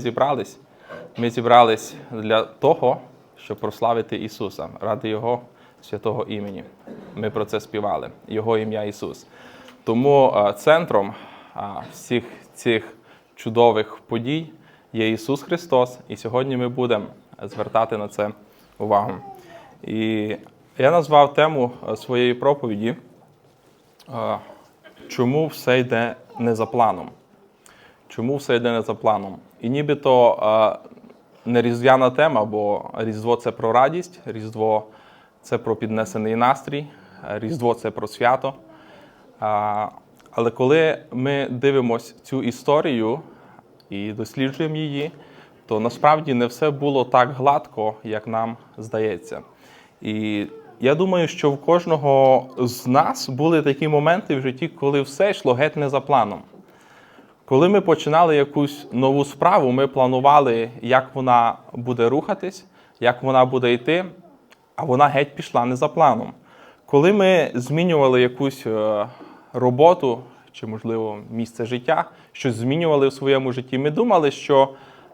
зібрались. Ми зібрались для того, щоб прославити Ісуса ради Його святого імені. Ми про це співали. Його ім'я Ісус. Тому е, центром е, всіх цих чудових подій є Ісус Христос, і сьогодні ми будемо звертати на це увагу. І я назвав тему е, своєї проповіді Чому все йде не за планом? Чому все йде не за планом? І нібито е, не різдвяна тема, бо Різдво це про радість, Різдво це про піднесений настрій, Різдво це про свято. А, Але коли ми дивимося цю історію і досліджуємо її, то насправді не все було так гладко, як нам здається. І я думаю, що в кожного з нас були такі моменти в житті, коли все йшло геть не за планом. Коли ми починали якусь нову справу, ми планували, як вона буде рухатись, як вона буде йти, а вона геть пішла не за планом. Коли ми змінювали якусь е, роботу чи, можливо, місце життя, щось змінювали в своєму житті, ми думали, що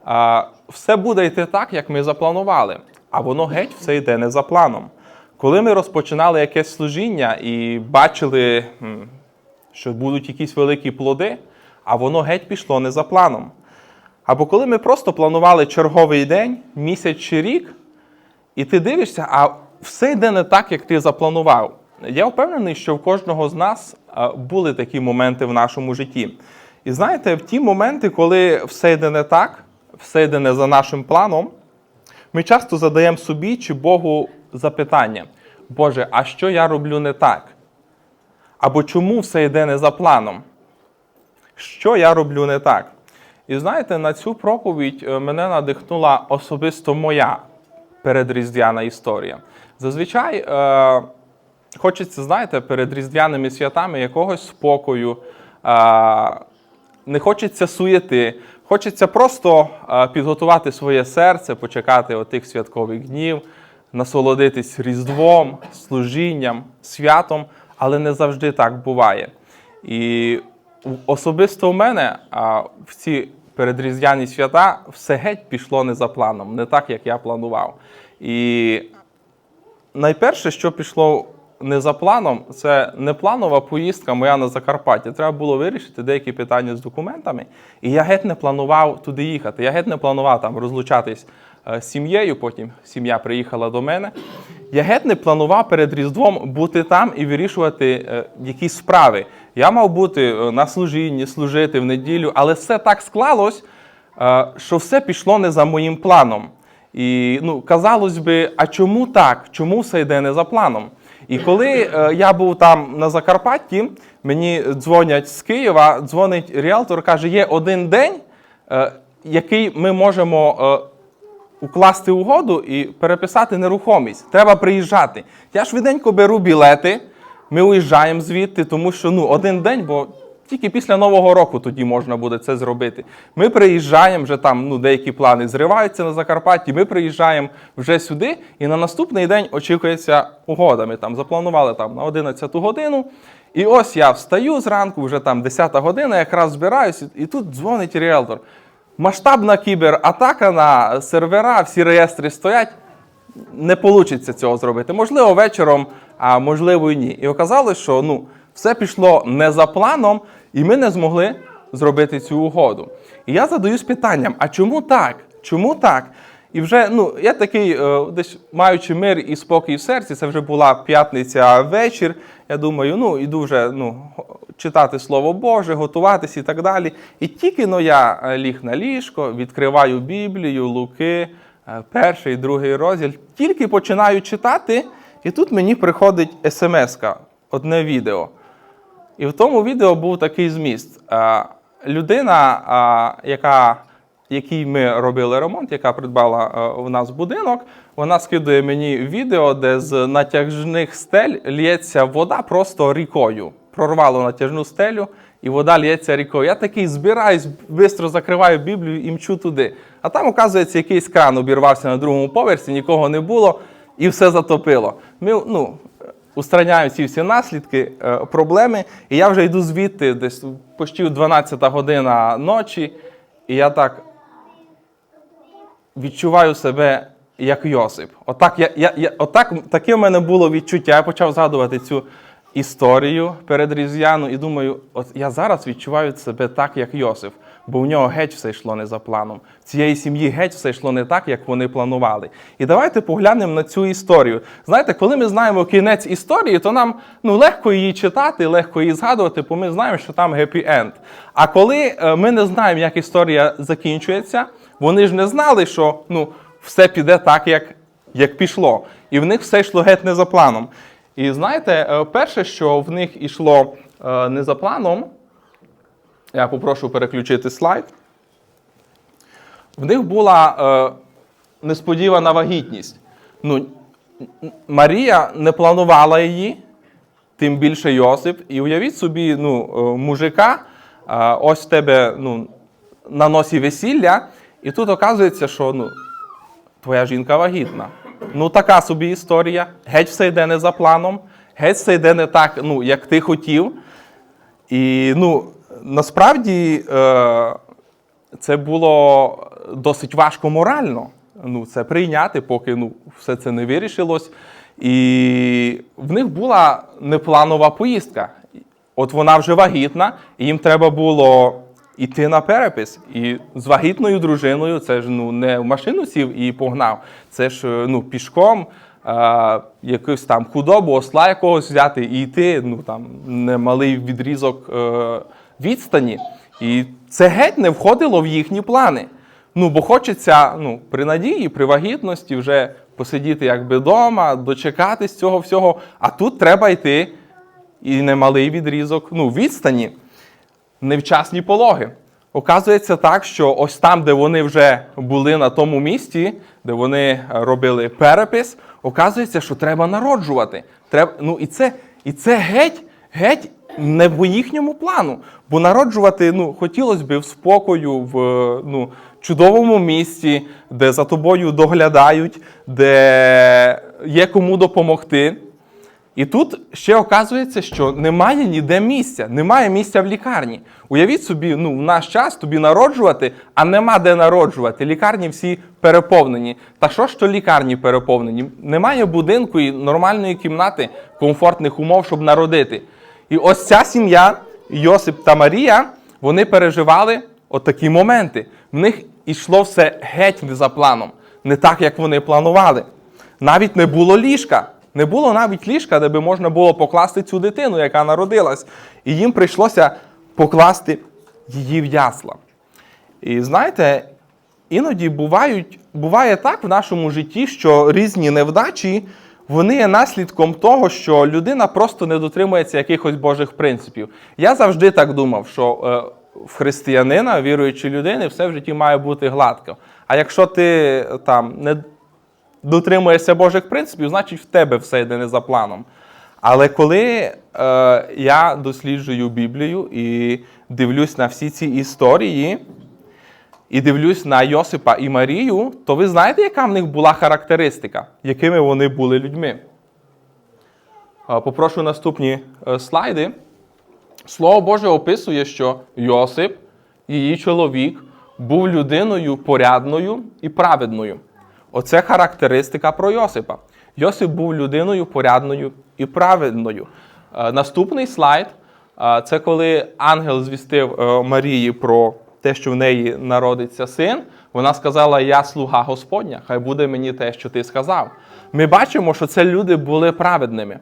е, все буде йти так, як ми запланували, а воно геть все йде не за планом. Коли ми розпочинали якесь служіння і бачили, що будуть якісь великі плоди, а воно геть пішло не за планом. Або коли ми просто планували черговий день, місяць чи рік, і ти дивишся, а все йде не так, як ти запланував. Я впевнений, що в кожного з нас були такі моменти в нашому житті. І знаєте, в ті моменти, коли все йде не так, все йде не за нашим планом, ми часто задаємо собі чи Богу запитання: Боже, а що я роблю не так? Або чому все йде не за планом? Що я роблю не так? І знаєте, на цю проповідь е, мене надихнула особисто моя передріздвяна історія. Зазвичай е, хочеться, знаєте, перед різдвяними святами якогось спокою, е, не хочеться суєти, хочеться просто е, підготувати своє серце, почекати отих святкових днів, насолодитись Різдвом, служінням, святом, але не завжди так буває. І особисто в мене а, в ці передріздвяні свята все геть пішло не за планом, не так, як я планував. І найперше, що пішло не за планом, це не планова поїздка моя на Закарпаття. Треба було вирішити деякі питання з документами. І я геть не планував туди їхати. Я геть не планував там розлучатись е, з сім'єю. Потім сім'я приїхала до мене. Я геть не планував перед Різдвом бути там і вирішувати е, якісь справи. Я мав бути е, на служінні, служити в неділю, але все так склалось, е, що все пішло не за моїм планом. І ну, казалось би, а чому так? Чому все йде не за планом? І коли е, я був там на Закарпатті, мені дзвонять з Києва, дзвонить ріалтор, каже, є один день, який ми можемо укласти угоду і переписати нерухомість. Треба приїжджати. Я швиденько беру білети, ми уїжджаємо звідти, тому що ну, один день, бо тільки після Нового року тоді можна буде це зробити. Ми приїжджаємо, вже там ну, деякі плани зриваються на Закарпатті. Ми приїжджаємо вже сюди, і на наступний день очікується угода. Ми там запланували там, на 11 годину. І ось я встаю зранку, вже там 10 година, якраз збираюся, і тут дзвонить ріелтор. Масштабна кібератака на сервера, всі реєстри стоять. Не вийде цього зробити. Можливо, вечором, а можливо і ні. І оказалось, що ну, все пішло не за планом, і ми не змогли зробити цю угоду. І я задаюсь питанням: а чому так? Чому так? І вже ну, я такий, е, десь маючи мир і спокій в серці, це вже була п'ятниця вечір. Я думаю, ну іду вже ну, читати Слово Боже, готуватись і так далі. І тільки но я е, ліг на ліжко, відкриваю Біблію, Луки, е, перший, другий розділ, тільки починаю читати, і тут мені приходить смс-ка, одне відео. І в тому відео був такий зміст. Е, Людина, е, яка, якій ми робили ремонт, яка придбала е, в нас будинок, вона скидує мені відео, де з натяжних стель лється вода просто рікою. Прорвало натяжну стелю, і вода лється рікою. Я такий збираюсь, швидко закриваю Біблію і мчу туди. А там, оказується, якийсь кран обірвався на другому поверсі, нікого не було, і все затопило. Ми, ну, устраняю ці всі наслідки, е, проблеми. І я вже йду звідти, десь почти 12 година ночі, і я так відчуваю себе як Йосип. Отак, я, я, я, отак, таке в мене було відчуття. Я почав згадувати цю історію перед Різдвяну і думаю, от я зараз відчуваю себе так, як Йосип, бо в нього геть все йшло не за планом. В цієї сім'ї геть все йшло не так, як вони планували. І давайте поглянемо на цю історію. Знаєте, коли ми знаємо кінець історії, то нам ну, легко її читати, легко її згадувати, бо ми знаємо, що там гепі-енд. А коли е, ми не знаємо, як історія закінчується, вони ж не знали, що ну, все піде так, як, як пішло. І в них все йшло геть не за планом. І знаєте, е, перше, що в них йшло е, не за планом, я попрошу переключити слайд. В них була е, несподівана вагітність. Ну, Марія не планувала її, тим більше Йосип. І уявіть собі, ну, е, мужика, е, ось тебе ну, на носі весілля, і тут оказується, що ну, твоя жінка вагітна. Ну, така собі історія. Геть все йде не за планом, геть все йде не так, ну, як ти хотів. І ну, насправді е, це було досить важко морально. Ну, це прийняти, поки ну, все це не вирішилось. І в них була непланова поїздка. От вона вже вагітна, і їм треба було йти на перепис. І з вагітною дружиною це ж ну, не в машину сів і погнав. Це ж ну, пішком е, якусь там худобу, осла якогось взяти і йти. Ну там немалий відрізок е, відстані. І це геть не входило в їхні плани. Ну, бо хочеться ну, при надії, при вагітності вже посидіти якби вдома, дочекатись цього всього. А тут треба йти і немалий відрізок ну, відстані, невчасні пологи. Оказується так, що ось там, де вони вже були на тому місці, де вони робили перепис, оказується, що треба народжувати. Треба, ну, і це, і це геть, геть не по їхньому плану. Бо народжувати ну, хотілося б в спокою, в ну, чудовому місці, де за тобою доглядають, де є кому допомогти. І тут ще оказується, що немає ніде місця, немає місця в лікарні. Уявіть собі, ну в наш час тобі народжувати, а нема де народжувати. Лікарні всі переповнені. Та що ж то лікарні переповнені? Немає будинку і нормальної кімнати, комфортних умов, щоб народити. І ось ця сім'я, Йосип та Марія, вони переживали отакі моменти. В них ішло все геть не за планом, не так, як вони планували. Навіть не було ліжка. Не було навіть ліжка, де би можна було покласти цю дитину, яка народилась. І їм прийшлося покласти її в ясла. І знаєте, іноді бувають, буває так в нашому житті, що різні невдачі вони є наслідком того, що людина просто не дотримується якихось Божих принципів. Я завжди так думав, що е, в християнина, віруючої людини, все в житті має бути гладко. А якщо ти е, там не дотримуєшся Божих принципів, значить в тебе все йде не за планом. Але коли е, я досліджую Біблію і дивлюсь на всі ці історії, і дивлюсь на Йосипа і Марію, то ви знаєте, яка в них була характеристика, якими вони були людьми? Попрошу наступні е, слайди. Слово Боже описує, що Йосип, її чоловік, був людиною порядною і праведною. Оце характеристика про Йосипа. Йосип був людиною порядною і праведною. Е, Наступний слайд е, це коли ангел звістив Марії про те, що в неї народиться син. Вона сказала: Я слуга Господня, хай буде мені те, що ти сказав. Ми бачимо, що це люди були праведними.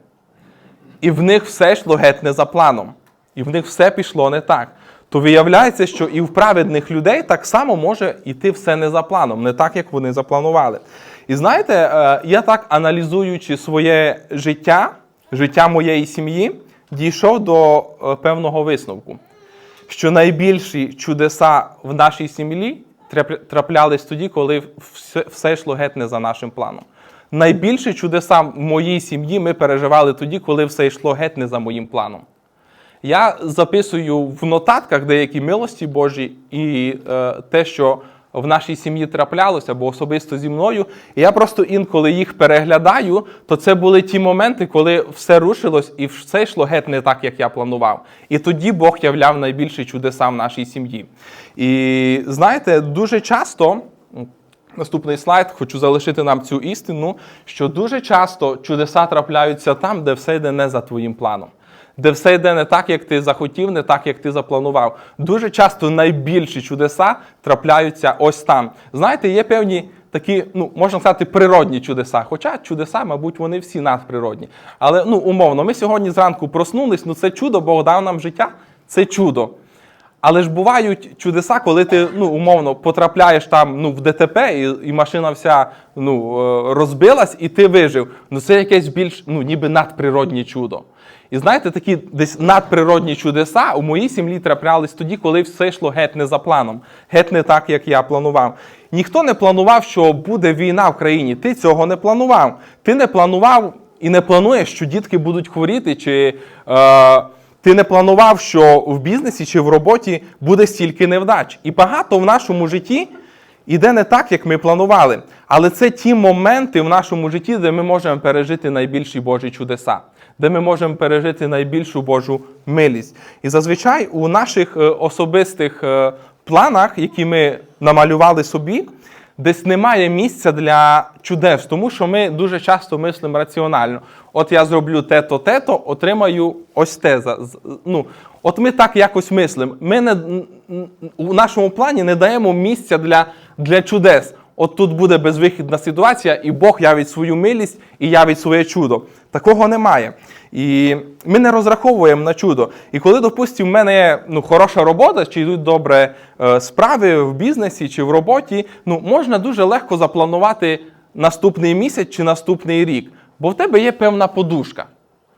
І в них все йшло геть не за планом. І в них все пішло не так. То виявляється, що і в праведних людей так само може йти все не за планом, не так, як вони запланували. І знаєте, е, я так аналізуючи своє життя, життя моєї сім'ї, дійшов до е, певного висновку, що найбільші чудеса в нашій сім'ї траплялись тоді, коли все, все йшло геть не за нашим планом. Найбільші чудеса в моїй сім'ї ми переживали тоді, коли все йшло геть не за моїм планом. Я записую в нотатках деякі милості Божі і е, те, що в нашій сім'ї траплялося, або особисто зі мною. І я просто інколи їх переглядаю, то це були ті моменти, коли все рушилось і все йшло геть не так, як я планував. І тоді Бог являв найбільші чудеса в нашій сім'ї. І знаєте, дуже часто Наступний слайд хочу залишити нам цю істину, що дуже часто чудеса трапляються там, де все йде не за твоїм планом, де все йде не так, як ти захотів, не так, як ти запланував. Дуже часто найбільші чудеса трапляються ось там. Знаєте, є певні такі, ну можна сказати, природні чудеса. Хоча чудеса, мабуть, вони всі надприродні. Але ну умовно, ми сьогодні зранку проснулись. Ну це чудо, Бог дав нам життя. Це чудо. Але ж бувають чудеса, коли ти ну, умовно потрапляєш там ну, в ДТП, і, і машина вся ну, е, розбилась, і ти вижив. Ну це якесь більш ну, ніби надприроднє чудо. І знаєте, такі десь надприродні чудеса у моїй сім'ї траплялись тоді, коли все йшло геть не за планом, геть не так, як я планував. Ніхто не планував, що буде війна в країні. Ти цього не планував. Ти не планував і не плануєш, що дітки будуть хворіти. чи... Е, ти не планував, що в бізнесі чи в роботі буде стільки невдач. І багато в нашому житті іде не так, як ми планували. Але це ті моменти в нашому житті, де ми можемо пережити найбільші Божі чудеса, де ми можемо пережити найбільшу Божу милість. І зазвичай у наших е, особистих е, планах, які ми намалювали собі, десь немає місця для чудес, тому що ми дуже часто мислимо раціонально. От я зроблю те-то, те-то, отримаю ось те. Ну, от ми так якось мислимо. Ми не, у нашому плані не даємо місця для, для чудес. От тут буде безвихідна ситуація, і Бог явить свою милість і явить своє чудо. Такого немає. І ми не розраховуємо на чудо. І коли, допустимо, в мене є ну, хороша робота, чи йдуть добре е, справи в бізнесі чи в роботі, ну, можна дуже легко запланувати наступний місяць чи наступний рік. Бо в тебе є певна подушка.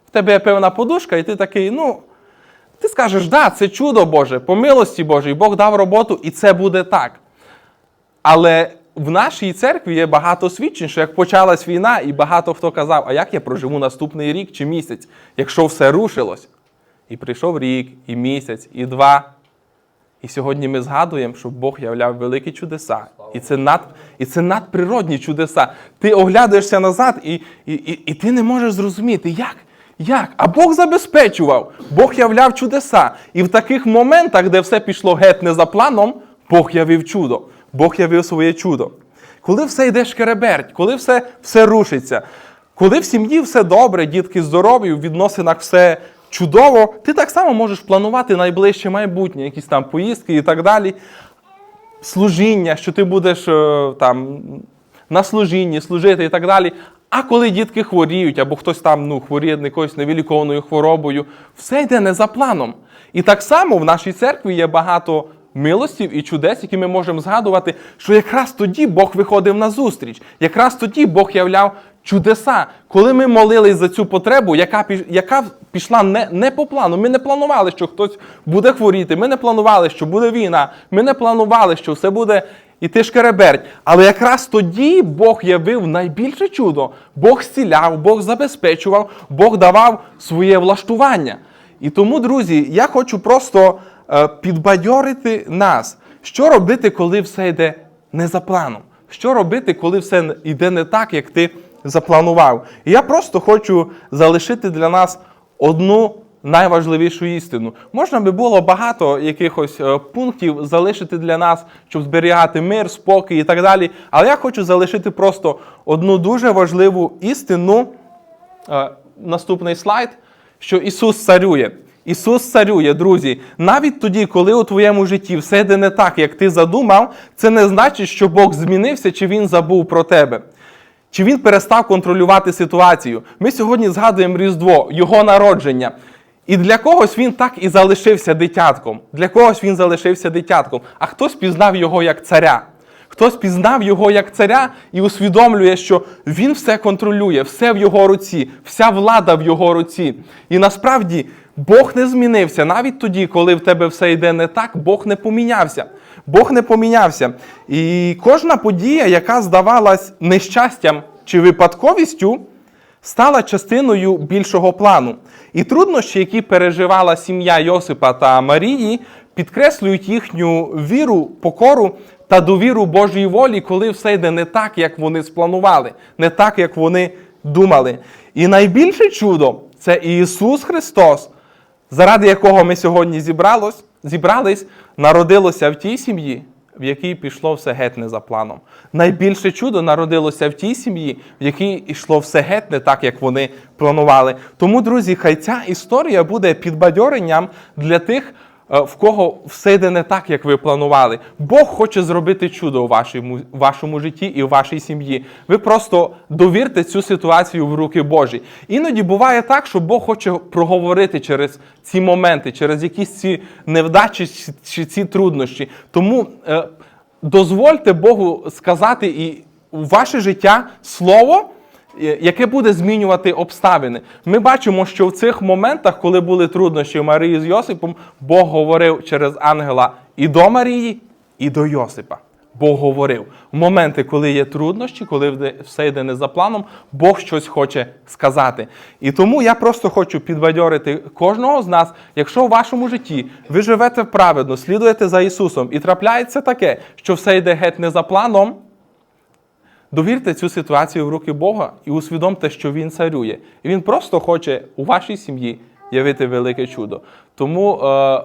В тебе є певна подушка, і ти такий, ну. Ти скажеш, да, це чудо Боже, по милості Божій, Бог дав роботу, і це буде так. Але в нашій церкві є багато свідчень, що як почалась війна, і багато хто казав, а як я проживу наступний рік чи місяць, якщо все рушилось. І прийшов рік, і місяць, і два. І сьогодні ми згадуємо, що Бог являв великі чудеса. І це, над, і це надприродні чудеса. Ти оглядаєшся назад, і, і, і, і ти не можеш зрозуміти, як? Як? А Бог забезпечував, Бог являв чудеса. І в таких моментах, де все пішло геть не за планом, Бог явив чудо. Бог явив своє чудо. Коли все йде шкереберть, коли все, все рушиться, коли в сім'ї все добре, дітки здорові, в відносинах все чудово, ти так само можеш планувати найближче майбутнє, якісь там поїздки і так далі. Служіння, що ти будеш е, там на служінні служити і так далі. А коли дітки хворіють, або хтось там ну, хворіє якоюсь невилікованою хворобою, все йде не за планом. І так само в нашій церкві є багато милостів і чудес, які ми можемо згадувати, що якраз тоді Бог виходив на зустріч, якраз тоді Бог являв чудеса. Коли ми молились за цю потребу, яка, яка пішла не, не по плану. Ми не планували, що хтось буде хворіти, ми не планували, що буде війна, ми не планували, що все буде іти шкереберть. Але якраз тоді Бог явив найбільше чудо. Бог зціляв, Бог забезпечував, Бог давав своє влаштування. І тому, друзі, я хочу просто підбадьорити нас, що робити, коли все йде не за планом. Що робити, коли все йде не так, як ти запланував? І я просто хочу залишити для нас одну найважливішу істину. Можна би було багато якихось е, пунктів залишити для нас, щоб зберігати мир, спокій і так далі. Але я хочу залишити просто одну дуже важливу істину. Е, Наступний слайд, що Ісус царює. Ісус царює, друзі. Навіть тоді, коли у твоєму житті все йде не так, як ти задумав, це не значить, що Бог змінився чи Він забув про тебе. Чи він перестав контролювати ситуацію? Ми сьогодні згадуємо Різдво, його народження. І для когось він так і залишився дитятком. Для когось він залишився дитятком, а хтось пізнав його як царя. Хтось пізнав його як царя і усвідомлює, що він все контролює, все в його руці, вся влада в його руці. І насправді Бог не змінився. Навіть тоді, коли в тебе все йде не так, Бог не помінявся. Бог не помінявся. І кожна подія, яка здавалась нещастям чи випадковістю, стала частиною більшого плану. І труднощі, які переживала сім'я Йосипа та Марії, підкреслюють їхню віру, покору та довіру Божій волі, коли все йде не так, як вони спланували, не так, як вони думали. І найбільше чудо це Ісус Христос, заради якого ми сьогодні зібралось, зібрались, народилося в тій сім'ї, в якій пішло все геть не за планом. Найбільше чудо народилося в тій сім'ї, в якій йшло все геть не так, як вони планували. Тому, друзі, хай ця історія буде підбадьоренням для тих, в кого все йде не так, як ви планували. Бог хоче зробити чудо у вашому, вашому житті і у вашій сім'ї. Ви просто довірте цю ситуацію в руки Божі. Іноді буває так, що Бог хоче проговорити через ці моменти, через якісь ці невдачі чи- ці труднощі. Тому е, дозвольте Богу сказати і у ваше життя слово е, яке буде змінювати обставини. Ми бачимо, що в цих моментах, коли були труднощі у Марії з Йосипом, Бог говорив через ангела і до Марії, і до Йосипа. Бог говорив. В моменти, коли є труднощі, коли все йде не за планом, Бог щось хоче сказати. І тому я просто хочу підбадьорити кожного з нас, якщо в вашому житті ви живете праведно, слідуєте за Ісусом, і трапляється таке, що все йде геть не за планом, Довірте цю ситуацію в руки Бога і усвідомте, що Він царює. І Він просто хоче у вашій сім'ї явити велике чудо. Тому е,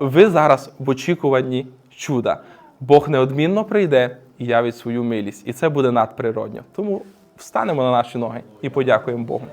ви зараз в очікуванні чуда. Бог неодмінно прийде і явить свою милість. І це буде надприродньо. Тому встанемо на наші ноги і подякуємо Богу.